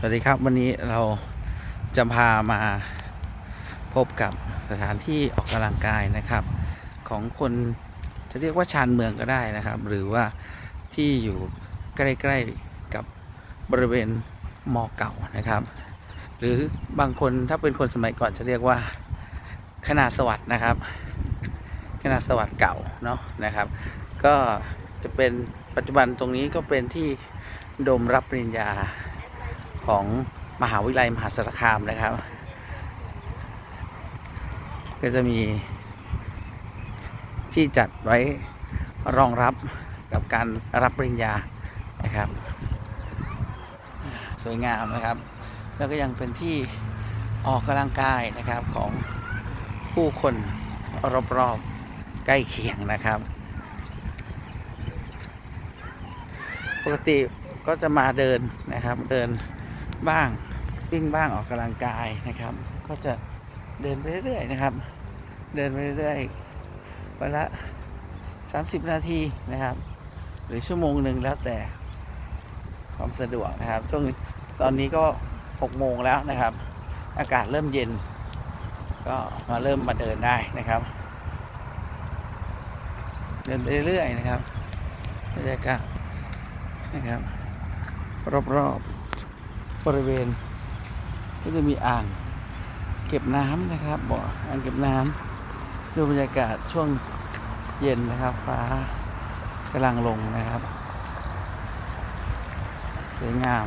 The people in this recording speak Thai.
สวัสดีครับวันนี้เราจะพามาพบกับสถานที่ออกกำลังกายนะครับ ของคนจะเรียกว่าชานเมืองก็ได้นะครับ หรือว่าที่อยู่ใกล้ๆกับบริเวณมอเก่านะครับ หรือบางคนถ้าเป็นคนสมัยก่อนจะเรียกว่าคณะสวัสด์นะครับคณะสวัสด์เก่าเนาะนะครับ ก็จะเป็นปัจจุบันตรงนี้ก็เป็นที่โดมรับปริญญา ของมหาวิทยาลัยมหาสารคามนะครับ ก็จะมีที่จัดไว้รองรับกับการรับปริญญานะครับ สวยงามนะครับ แล้วก็ยังเป็นที่ออกกำลังกายนะครับของผู้คนรอบๆใกล้เคียงนะครับ ปกติก็จะมาเดินนะครับเดิน บ้างวิ่งบ้างออกกำลังกายนะครับ ก็จะเดินไปเรื่อยๆนะครับ เดินไปเรื่อยๆวันละ 30 นาทีนะครับ หรือชั่วโมงหนึ่งแล้วแต่ความสะดวกนะครับ ช่วงตอนนี้ก็ 6 โมงแล้วนะครับ อากาศเริ่มเย็น ก็มาเริ่มมาเดินได้นะครับ เดินไปเรื่อยๆนะครับบรรยากาศนะครับ รอบๆ บริเวณ ก็จะมีอ่างเก็บน้ำนะครับบ่ออ่างเก็บน้ำดูบรรยากาศช่วงเย็นนะครับ ฟ้ากำลังลงนะครับ สวยงาม